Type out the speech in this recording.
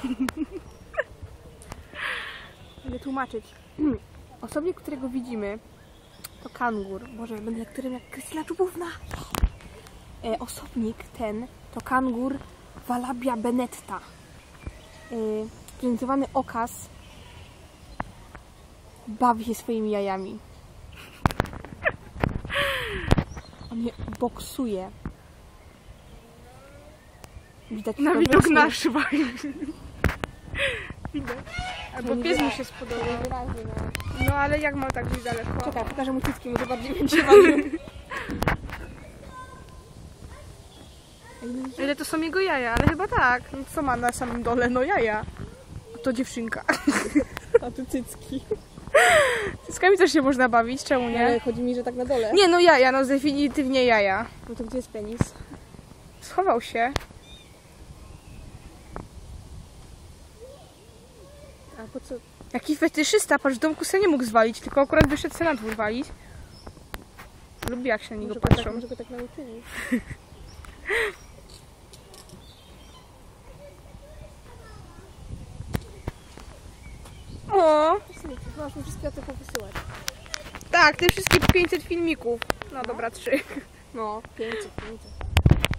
Będę tłumaczyć. Osobnik, którego widzimy, to kangur. Boże, będę lektorem jak Krystyna Czubówna. E, osobnik ten to kangur Valabia benetta. E, prezentowany okaz bawi się swoimi jajami. On je boksuje. Widać Na widok nasz Widać. Albo pies mu się spodobał. No. No ale jak ma tak gdzieś daleko? Czekaj, pokażę mu cycki, może bardziej będzie. Ile to są jego jaja, ale chyba tak. No co ma na samym dole? No jaja. To dziewczynka. A tu cycki. Cyckami też się można bawić, czemu Ale nie? chodzi mi, że tak na dole. Nie, no jaja, no definitywnie jaja. No to gdzie jest penis? Schował się. A po co? Jaki fetyszysta, patrz, w domku sobie nie mógł zwalić, tylko akurat wyszedł sobie na dwór walić. Lubi jak się na niego Może tak, patrzą. może go tak nauczyli. O, Masz mi wszystkie to powysyłać. tak, te wszystkie 500 filmików. No dobra, trzy. No, 500, 500.